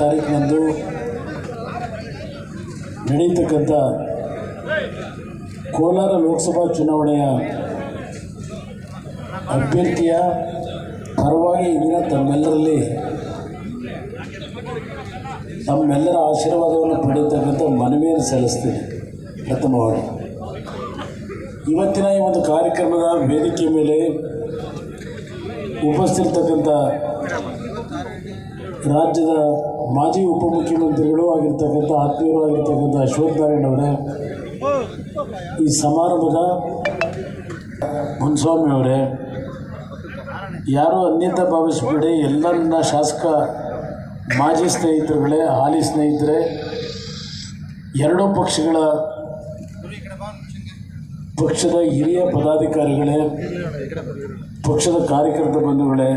ತಾರೀಕಿನಂದು ನಡೆಯತಕ್ಕಂಥ ಕೋಲಾರ ಲೋಕಸಭಾ ಚುನಾವಣೆಯ ಅಭ್ಯರ್ಥಿಯ ಪರವಾಗಿ ಇಂದಿನ ತಮ್ಮೆಲ್ಲರಲ್ಲಿ ತಮ್ಮೆಲ್ಲರ ಆಶೀರ್ವಾದವನ್ನು ಪಡೆಯತಕ್ಕಂಥ ಮನವಿಯನ್ನು ಸಲ್ಲಿಸ್ತೀನಿ ಪ್ರಥಮವಾಗಿ. ಇವತ್ತಿನ ಈ ಒಂದು ಕಾರ್ಯಕ್ರಮದ ವೇದಿಕೆ ಮೇಲೆ ಉಪಸ್ಥಿರ್ತಕ್ಕಂಥ ರಾಜ್ಯದ ಮಾಜಿ ಉಪಮುಖ್ಯಮಂತ್ರಿಗಳು ಆಗಿರ್ತಕ್ಕಂಥ ಆತ್ಮೀಯರು ಆಗಿರ್ತಕ್ಕಂಥ ಅಶ್ವಥ್ ನಾರಾಯಣ್ ಅವರೇ, ಈ ಸಮಾರಂಭದ ಮುನ್ಸ್ವಾಮಿ ಅವರೇ, ಯಾರೂ ಅನ್ಯತ ಭಾವಿಸಬೇಡಿ. ಎಲ್ಲ ನನ್ನ ಶಾಸಕ, ಮಾಜಿ ಸ್ನೇಹಿತರುಗಳೇ, ಹಾಲಿ ಸ್ನೇಹಿತರೆ, ಎರಡೂ ಪಕ್ಷಗಳ ಪಕ್ಷದ ಹಿರಿಯ ಪದಾಧಿಕಾರಿಗಳೇ, ಪಕ್ಷದ ಕಾರ್ಯಕರ್ತ ಬಂಧುಗಳೇ,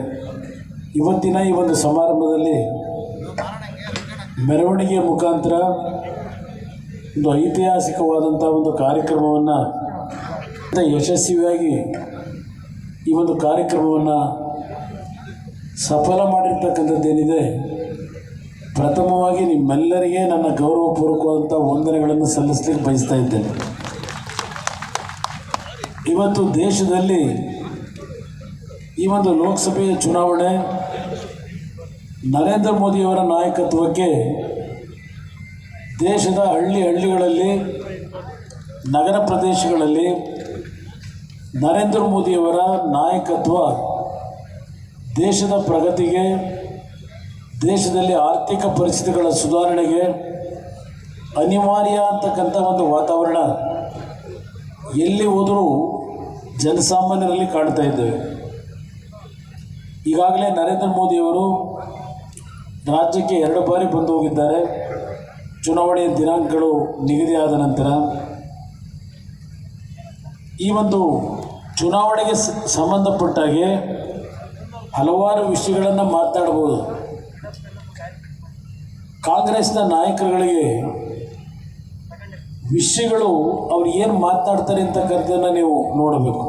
ಇವತ್ತಿನ ಈ ಒಂದು ಸಮಾರಂಭದಲ್ಲಿ ಮೆರವಣಿಗೆಯ ಮುಖಾಂತರ ಒಂದು ಐತಿಹಾಸಿಕವಾದಂಥ ಒಂದು ಕಾರ್ಯಕ್ರಮವನ್ನು ಯಶಸ್ವಿಯಾಗಿ ಈ ಒಂದು ಕಾರ್ಯಕ್ರಮವನ್ನು ಸಫಲ ಮಾಡಿರ್ತಕ್ಕಂಥದ್ದೇನಿದೆ, ಪ್ರಥಮವಾಗಿ ನಿಮ್ಮೆಲ್ಲರಿಗೆ ನನ್ನ ಗೌರವಪೂರ್ವಕವಾದಂಥ ವಂದನೆಗಳನ್ನು ಸಲ್ಲಿಸಲಿಕ್ಕೆ ಬಯಸ್ತಾ ಇದ್ದೇನೆ. ಇವತ್ತು ದೇಶದಲ್ಲಿ ಈ ಒಂದು ಲೋಕಸಭೆಯ ಚುನಾವಣೆ ನರೇಂದ್ರ ಮೋದಿಯವರ ನಾಯಕತ್ವಕ್ಕೆ ದೇಶದ ಹಳ್ಳಿ ಹಳ್ಳಿಗಳಲ್ಲಿ, ನಗರ ಪ್ರದೇಶಗಳಲ್ಲಿ ನರೇಂದ್ರ ಮೋದಿಯವರ ನಾಯಕತ್ವ ದೇಶದ ಪ್ರಗತಿಗೆ, ದೇಶದಲ್ಲಿ ಆರ್ಥಿಕ ಪರಿಸ್ಥಿತಿಗಳ ಸುಧಾರಣೆಗೆ ಅನಿವಾರ್ಯ ಅಂತಕ್ಕಂಥ ಒಂದು ವಾತಾವರಣ ಎಲ್ಲಿ ಹೋದರೂ ಜನಸಾಮಾನ್ಯರಲ್ಲಿ ಕಾಣ್ತಾ ಇದ್ದೇವೆ. ಈಗಾಗಲೇ ನರೇಂದ್ರ ಮೋದಿಯವರು ರಾಜ್ಯಕ್ಕೆ ಎರಡು ಬಾರಿ ಬಂದು ಹೋಗಿದ್ದಾರೆ ಚುನಾವಣೆಯ ದಿನಾಂಕಗಳು ನಿಗದಿಯಾದ ನಂತರ ಈ ಒಂದು ಚುನಾವಣೆಗೆ ಸಂಬಂಧಪಟ್ಟಾಗೆ ಹಲವಾರು ವಿಷಯಗಳನ್ನು ಮಾತನಾಡ್ಬೋದು ಕಾಂಗ್ರೆಸ್ನ ನಾಯಕರುಗಳಿಗೆ ವಿಷಯಗಳು ಅವ್ರು ಏನು ಮಾತನಾಡ್ತಾರೆ ಅಂತಕ್ಕಂಥದ್ದನ್ನು ನೀವು ನೋಡಬೇಕು.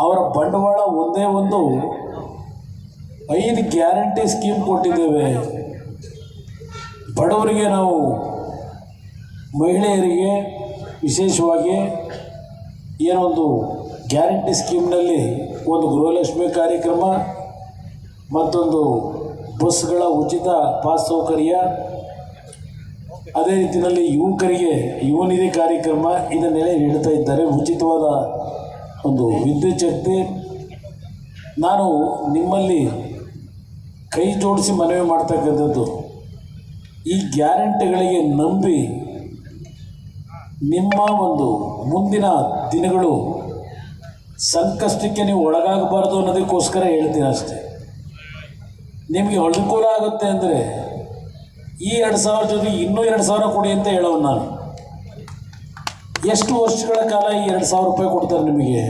ಅವರ ಬಂಡವಾಳ ಒಂದೇ ಒಂದು ಐದು ಗ್ಯಾರಂಟಿ ಸ್ಕೀಮ್ ಕೊಟ್ಟಿದ್ದೇವೆ. ಬಡವರಿಗೆ ನಾವು, ಮಹಿಳೆಯರಿಗೆ ವಿಶೇಷವಾಗಿ ಏನೊಂದು ಗ್ಯಾರಂಟಿ ಸ್ಕೀಮ್ನಲ್ಲಿ ಒಂದು ಗೃಹಲಕ್ಷ್ಮಿ ಕಾರ್ಯಕ್ರಮ, ಮತ್ತೊಂದು ಬಸ್ಗಳ ಉಚಿತ ಪಾಸ್ ಸೌಕರ್ಯ, ಅದೇ ರೀತಿಯಲ್ಲಿ ಯುವಕರಿಗೆ ಯುವ ನಿಧಿ ಕಾರ್ಯಕ್ರಮ ಇದನ್ನೆಲ್ಲ ನೀಡ್ತಾ ಇದ್ದಾರೆ. ಉಚಿತವಾದ ಒಂದು ವಿದ್ಯುಚ್ಛಕ್ತಿ ನಾನು ನಿಮ್ಮಲ್ಲಿ ಕೈ ಜೋಡಿಸಿ ಮನವಿ ಮಾಡ್ತಕ್ಕಂಥದ್ದು. ಈ ಗ್ಯಾರಂಟಿಗಳಿಗೆ ನಂಬಿ ನಿಮ್ಮ ಒಂದು ಮುಂದಿನ ದಿನಗಳು ಸಂಕಷ್ಟಕ್ಕೆ ನೀವು ಒಳಗಾಗಬಾರ್ದು ಅನ್ನೋದಕ್ಕೋಸ್ಕರ ಹೇಳ್ತೀನಿ ಅಷ್ಟೇ. ನಿಮಗೆ ಅನುಕೂಲ ಆಗುತ್ತೆ ಅಂದರೆ ಈ ಎರಡು ಸಾವಿರ ಜೊತೆ ಇನ್ನೂ ಎರಡು ಸಾವಿರ ಕೊಡಿ ಅಂತ ಹೇಳೋನು ನಾನು. ಎಷ್ಟು ವರ್ಷಗಳ ಕಾಲ ಈ ಎರಡು ಸಾವಿರ ರೂಪಾಯಿ ಕೊಡ್ತಾರೆ ನಿಮಗೆ?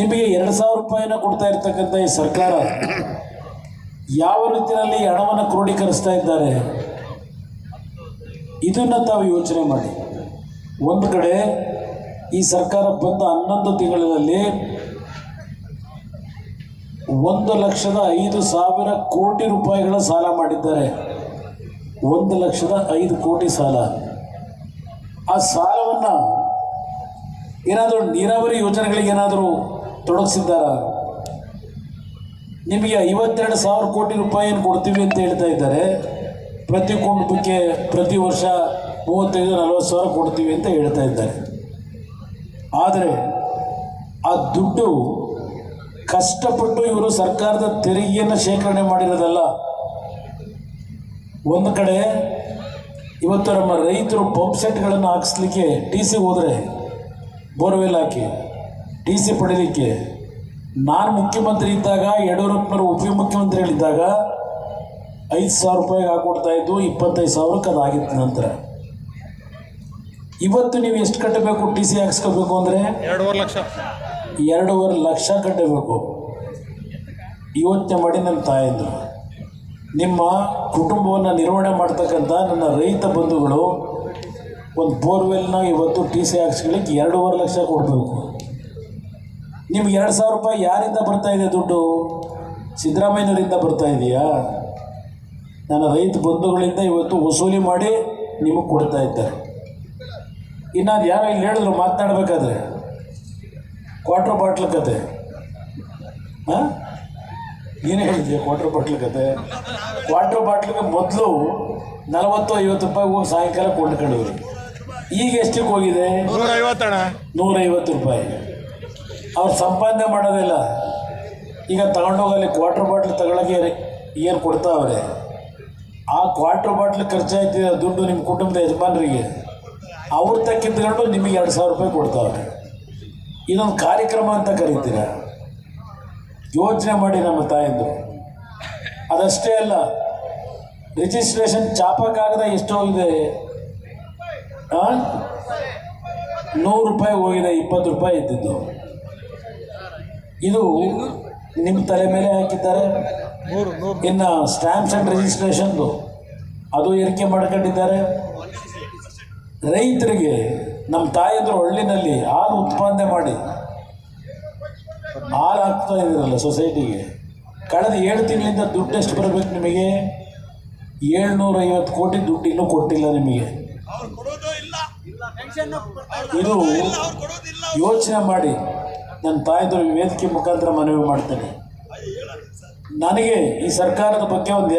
ನಿಮಗೆ ಎರಡು ಸಾವಿರ ರೂಪಾಯಿನ ಕೊಡ್ತಾ ಇರ್ತಕ್ಕಂಥ ಈ ಸರ್ಕಾರ ಯಾವ ರೀತಿಯಲ್ಲಿ ಹಣವನ್ನು ಕ್ರೋಢೀಕರಿಸ್ತಾ ಇದ್ದಾರೆ? ಇದನ್ನು ತಾವು ಯೋಚನೆ ಮಾಡಿ. ಒಂದು ಕಡೆ ಈ ಸರ್ಕಾರ ಬಂದ ಹನ್ನೊಂದು ತಿಂಗಳಲ್ಲಿ ಒಂದು ಲಕ್ಷದ ಐದು ಸಾವಿರ ಕೋಟಿ ರೂಪಾಯಿಗಳ ಸಾಲ ಮಾಡಿದ್ದಾರೆ. ಒಂದು ಲಕ್ಷದ ಐದು ಕೋಟಿ ಸಾಲ. ಆ ಸಾಲವನ್ನು ಏನಾದರೂ ನೀರಾವರಿ ಯೋಜನೆಗಳಿಗೆ ಏನಾದರೂ ತೊಡಗಿಸಿದ್ದಾರ? ನಿಮಗೆ ಐವತ್ತೆರಡು ಸಾವಿರ ಕೋಟಿ ರೂಪಾಯಿಯನ್ನು ಕೊಡ್ತೀವಿ ಅಂತ ಹೇಳ್ತಾ ಇದ್ದಾರೆ. ಪ್ರತಿ ಕುಟುಂಬಕ್ಕೆ ಪ್ರತಿ ವರ್ಷ ಮೂವತ್ತೈದು, ನಲವತ್ತು ಸಾವಿರ ಕೊಡ್ತೀವಿ ಅಂತ ಹೇಳ್ತಾ ಇದ್ದಾರೆ. ಆದರೆ ಆ ದುಡ್ಡು ಕಷ್ಟಪಟ್ಟು ಇವರು ಸರ್ಕಾರದ ತೆರಿಗೆಯನ್ನು ಶೇಖರಣೆ ಮಾಡಿರೋದಲ್ಲ. ಒಂದು ಕಡೆ ಇವತ್ತು ನಮ್ಮ ರೈತರು ಪಂಪ್ ಸೆಟ್ಗಳನ್ನು ಹಾಕಿಸ್ಲಿಕ್ಕೆ ಟಿ ಸಿ ಹೋದರೆ ಬೋರ್ವೆಲ್ ಹಾಕಿ ಟಿ ಸಿ ಪಡೀಲಿಕ್ಕೆ ನಾನು ಮುಖ್ಯಮಂತ್ರಿ ಇದ್ದಾಗ ಯಡಿಯೂರಪ್ಪನವರು ಉಪಮುಖ್ಯಮಂತ್ರಿಗಳಿದ್ದಾಗ ಐದು ಸಾವಿರ ರೂಪಾಯಿಗೆ ಹಾಕೊಡ್ತಾ ಇದ್ದು ಇಪ್ಪತ್ತೈದು ಸಾವಿರಕ್ಕೆ ಅದಾಗಿತ್ತು ನಂತರ. ಇವತ್ತು ನೀವು ಎಷ್ಟು ಕಟ್ಟಬೇಕು ಟಿ ಸಿ ಹಾಕ್ಸ್ಕೋಬೇಕು ಅಂದರೆ? ಎರಡೂವರೆ ಲಕ್ಷ. ಎರಡೂವರೆ ಲಕ್ಷ ಕಟ್ಟಬೇಕು. ಯೋಚನೆ ಮಾಡಿ ನನ್ನ ತಾಯಂದರು. ನಿಮ್ಮ ಕುಟುಂಬವನ್ನು ನಿರ್ವಹಣೆ ಮಾಡ್ತಕ್ಕಂಥ ನನ್ನ ರೈತ ಬಂಧುಗಳು ಒಂದು ಬೋರ್ವೆಲ್ನ ಇವತ್ತು ಟಿ ಸಿ ಹಾಕ್ಸ್ಕೊಳ್ಳಿಕ್ಕೆ ಎರಡೂವರೆ ಲಕ್ಷ ಕೊಡಬೇಕು. ನಿಮ್ಗೆ ಎರಡು ಸಾವಿರ ರೂಪಾಯಿ ಯಾರಿಂದ ಬರ್ತಾ ಇದೆ ದುಡ್ಡು? ಸಿದ್ದರಾಮಯ್ಯನವರಿಂದ ಬರ್ತಾ ಇದೆಯಾ? ನನ್ನ ರೈತ ಬಂಧುಗಳಿಂದ ಇವತ್ತು ವಸೂಲಿ ಮಾಡಿ ನಿಮಗೆ ಕೊಡ್ತಾ ಇದ್ದಾರೆ. ಇನ್ನು ಯಾರು ಇಲ್ಲಿ ಹೇಳಿದ್ರು ಮಾತನಾಡಬೇಕಾದ್ರೆ. ಕ್ವಾಟ್ರ್ ಬಾಟ್ಲ್ ಕತೆ. ಹಾಂ? ಏನು ಹೇಳಿದ್ಯಾ ಕ್ವಾಟ್ರ್ ಬಾಟ್ಲ್ ಕತೆ? ಕ್ವಾಟ್ರ್ ಬಾಟ್ಲಿಗೆ ಮೊದಲು ನಲವತ್ತು ಐವತ್ತು ರೂಪಾಯಿ ಹೋಗಿ ಸಾಯಂಕಾಲ ಕೊಂಡ್ಕೊಂಡಿದ್ರು ಈಗ ಎಷ್ಟಕ್ಕೆ ಹೋಗಿದೆ? ನೂರೈವತ್ತು ರೂಪಾಯಿ. ಅವ್ರು ಸಂಪಾದನೆ ಮಾಡೋದಿಲ್ಲ. ಈಗ ತಗೊಂಡೋಗಲ್ಲಿ ಕ್ವಾರ್ಟರ್ ಬಾಟ್ಲ್ ತಗೊಳಕ್ಕೆ ಏನು ಕೊಡ್ತಾವ್ರೆ ಆ ಕ್ವಾರ್ಟರ್ ಬಾಟ್ಲ್ ಖರ್ಚಾಯ್ತಿದೆ ದುಡ್ಡು ನಿಮ್ಮ ಕುಟುಂಬದ ಯಜಮಾನರಿಗೆ, ಅವ್ರ ತಕ್ಕಿದ್ಕೊಂಡು ನಿಮಗೆ ಎರಡು ಸಾವಿರ ರೂಪಾಯಿ ಕೊಡ್ತಾವ್ರೆ ಇದೊಂದು ಕಾರ್ಯಕ್ರಮ ಅಂತ ಕರಿತೀರ? ಯೋಚನೆ ಮಾಡಿ ನಮ್ಮ ತಾಯಂದು ಅದಷ್ಟೇ ಅಲ್ಲ ರಿಜಿಸ್ಟ್ರೇಷನ್ ಚಾಪಕ್ಕಾಗದ ಎಷ್ಟೋ ಇದೆ? ನೂರು ರೂಪಾಯಿ ಹೋಗಿದೆ, ಇಪ್ಪತ್ತು ರೂಪಾಯಿ ಇದ್ದಿದ್ದು. ಇದು ನಿಮ್ಮ ತಲೆ ಮೇಲೆ ಹಾಕಿದ್ದಾರೆ. ಇನ್ನು ಸ್ಟ್ಯಾಂಪ್ಸ್ ಆ್ಯಂಡ್ ರಿಜಿಸ್ಟ್ರೇಷನ್ದು ಅದು ಏರಿಕೆ ಮಾಡ್ಕೊಂಡಿದ್ದಾರೆ. ರೈತರಿಗೆ ನಮ್ಮ ತಾಯಂದರು ಹಳ್ಳಿನಲ್ಲಿ ಹಾಲು ಉತ್ಪಾದನೆ ಮಾಡಿ ಹಾಲು ಹಾಕ್ತಾ ಇದ್ದೀರಲ್ಲ ಸೊಸೈಟಿಗೆ ಕಳೆದ ಏಳು ತಿಂಗಳಿಂದ ದುಡ್ಡು ಎಷ್ಟು ಬರಬೇಕು ನಿಮಗೆ? ಏಳ್ನೂರೈವತ್ತು ಕೋಟಿ ದುಡ್ಡು ಇನ್ನೂ ಕೊಟ್ಟಿಲ್ಲ ನಿಮಗೆ. ಇದು ಯೋಚನೆ ಮಾಡಿ. ನನ್ನ ತಾಯಿದ್ರು ವೇದಿಕೆ ಮುಖಾಂತರ ಮನವಿ ಮಾಡ್ತೇನೆ. ನನಗೆ ಈ ಸರ್ಕಾರದ ಬಗ್ಗೆ ಒಂದು